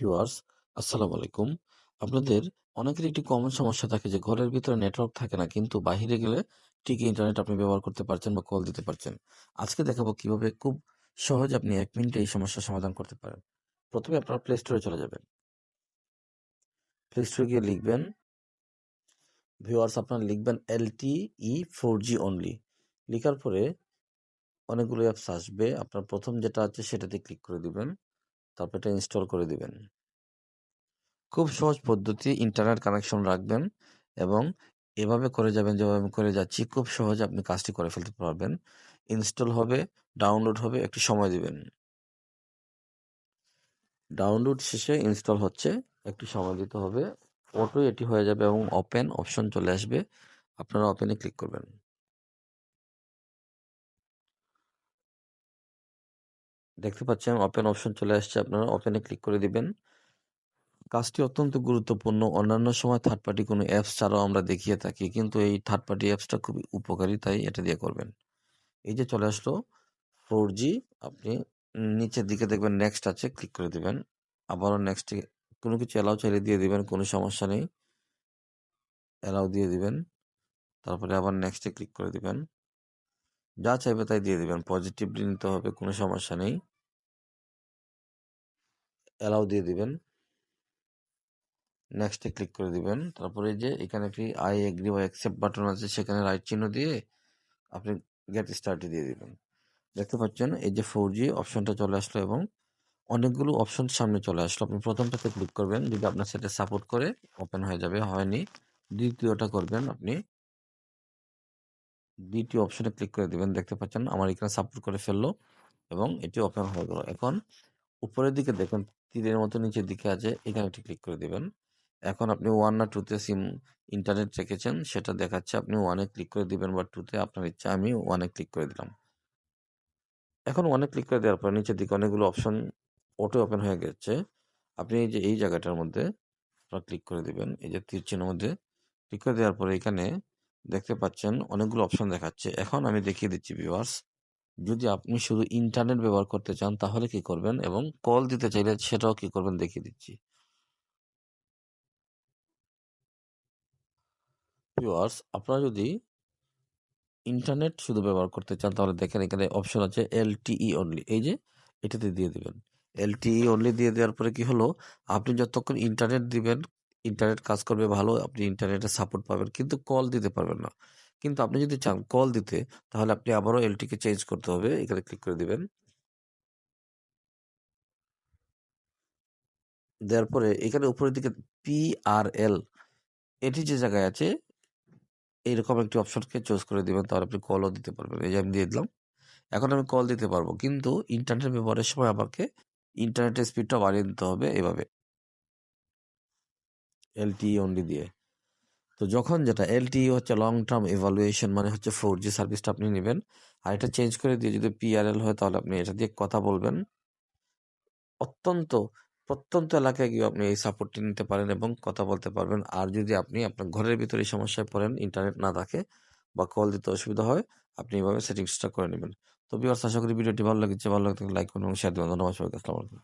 Viewers, আসসালামু আলাইকুম। আপনাদের অনেকের একটি কমন সমস্যা থাকে যে, ঘরের ভিতরে নেটওয়ার্ক থাকে না, কিন্তু বাইরে গেলে ঠিকই ইন্টারনেট আপনি ব্যবহার করতে পারছেন বা কল দিতে পারছেন। আজকে দেখাবো কীভাবে খুব সহজ আপনি এক মিনিটে এই সমস্যার সমাধান করতে পারেন। প্রথমে আপনারা প্লে স্টোরে চলে যাবেন। প্লে স্টোরে গিয়ে লিখবেন, ভিউয়ার্স, আপনারা লিখবেন LT E four G only লেখার পরে অনেকগুলো অ্যাপস আসবে। আপনার প্রথম যেটা আছে সেটাতে ক্লিক করে দিবেন। তারপর এটা ইনস্টল করে দিবেন। খুব সহজ পদ্ধতি ইন্টারনেট কানেকশন রাখবেন এবং এভাবে করে যাবেন, যেভাবে আমি করে যাচ্ছি, খুব সহজে আপনি কাজটি করে ফেলতে পারবেন। ইনস্টল হবে ডাউনলোড হবে, একটু সময় দিবেন। ডাউনলোড শেষে ইনস্টল হচ্ছে, একটু সময় দিতে হবে। অটো এটি হয়ে যাবে এবং ওপেন অপশন চলে আসবে। আপনারা ওপেনে ক্লিক করবেন। দেখতে পাচ্ছেন ওপেন অপশন চলে আসছে, আপনারা ওপেনে ক্লিক করে দিবেন। কাজটি অত্যন্ত গুরুত্বপূর্ণ। অন্যান্য সময় থার্ড পার্টি কোনো অ্যাপস ছাড়াও আমরা দেখিয়ে থাকি, কিন্তু এই থার্ড পার্টি অ্যাপসটা খুবই উপকারী, তাই এটা দিয়ে করবেন। এই যে চলে আসলো ফোর জি আপনি নিচের দিকে দেখবেন নেক্সট আছে ক্লিক করে দেবেন। আবারও নেক্সটে কোনো কিছু অ্যালাউ চাইলে দিয়ে দিবেন, কোনো সমস্যা নেই। অ্যালাউ দিয়ে দিবেন। তারপরে আবার নেক্সটে ক্লিক করে দিবেন। যা চাইবে তাই দিয়ে দিবেন। পজিটিভলি নিতে হবে, কোনো সমস্যা নেই। অ্যালাউ দিয়ে দিবেন। নেক্সটে ক্লিক করে দিবেন। তারপরে যে এখানে একটি আই এগ্রি বা অ্যাকসেপ্ট বাটন আছে, সেখানে রাইট চিহ্ন দিয়ে আপনি গেট স্টার্টে দিয়ে দিবেন। দেখতে পাচ্ছেন এই যে ফোর জি অপশনটা চলে আসলো এবং অনেকগুলো অপশন সামনে চলে আসলো। আপনি প্রথমটাতে ক্লিক করবেন, যদি আপনার সেটা সাপোর্ট করে ওপেন হয়ে যাবে, হয়নি। দ্বিতীয়টা করবেন আপনি, দ্বিতীয় অপশনে ক্লিক করে দিবেন। দেখতে পাচ্ছেন আমার এখানে সাপোর্ট করে ফেলল এবং এটি ওপেন হয়ে গেল। এখন উপরের দিকে দেখুন তীরের মতো নিচের দিকে আছে, এখানে একটি ক্লিক করে দিবেন। এখন আপনি ওয়ান না টুতে সিম ইন্টারনেট রেখেছেন, সেটা দেখাচ্ছে আপনি ওয়ানে ক্লিক করে দিবেন বা টুতে আপনার ইচ্ছা, আমি ওয়ানে ক্লিক করে দিলাম। এখন ওয়ানে ক্লিক করে দেওয়ার পর নিচের দিকে অনেকগুলো অপশন অটো ওপেন হয়ে গেছে। আপনি এই যে, এই জায়গাটার মধ্যে আপনারা ক্লিক করে দিবেন, এই যে তীর চিহ্নের মধ্যে ক্লিক করে দেওয়ার পরে এখানে দেখতে পাচ্ছেন অনেকগুলো অপশন দেখাচ্ছে। এখন আমি দেখিয়ে দিচ্ছি ভিউয়ার্স যদি আপনি শুধু ইন্টারনেট ব্যবহার করতে চান, তাহলে কি করবেন? এবং কল দিতে চাইলে সেটাও কি করবেন? দেখিয়ে দিচ্ছি। আপনারা যদি ইন্টারনেট শুধু ব্যবহার করতে চান, তাহলে দেখেন এখানে অপশন আছে এল এলটিই অনলি এই যে, এটাতে দিয়ে দিবেন। এলটিই অনলি দিয়ে দেওয়ার পরে কি হলো? আপনি যতক্ষণ ইন্টারনেট দিবেন ইন্টারনেট কাজ করবে ভালো, আপনি ইন্টারনেটে সাপোর্ট পাবেন, কিন্তু কল দিতে পারবেন না। কিন্তু আপনি যদি চান কল দিতে, তাহলে আপনি আবারও এলটিকে চেঞ্জ করতে হবে। এখানে ক্লিক করে দিবেন। দেওয়ার পরে এখানে উপরের দিকে পি আর এল এটি যে জায়গায় আছে এইরকম একটি অপশনকে চুজ করে দিবেন, তাহলে আপনি কলও দিতে পারবেন। এই যে আমি দিয়ে দিলাম। এখন আমি কল দিতে পারব, কিন্তু ইন্টারনেট ব্যবহারের সময় আমাকে ইন্টারনেটের স্পিডটা বাড়িয়ে দিতে হবে এভাবে। এলটিই অনলি দিয়ে। তো যখন যেটা এলটিই হচ্ছে লং টার্ম ইভালুয়েশন মানে হচ্ছে ফোর জি সার্ভিসটা আপনি নেবেন, আর এটা চেঞ্জ করে দিয়ে যদি পিআরএল হয় তাহলে আপনি এটা দিয়ে কথা বলবেন। অত্যন্ত, প্রত্যন্ত এলাকায় গিয়ে আপনি এই সাপোর্টটি নিতে পারেন এবং কথা বলতে পারবেন। আর যদি আপনি আপনার ঘরের ভিতরে সমস্যায় পড়েন ইন্টারনেট না থাকে বা কল দিতে অসুবিধা হয়, আপনি এইভাবে সেটিংসটা করে নেবেন। তো বিয়ার্স আশা করি ভিডিওটি ভালো লাগছে। ভালো লাগতে লাইক করুন এবং শেয়ার দেবেন ধন্যবাদ সবাইকে। আসসালামু আলাইকুম।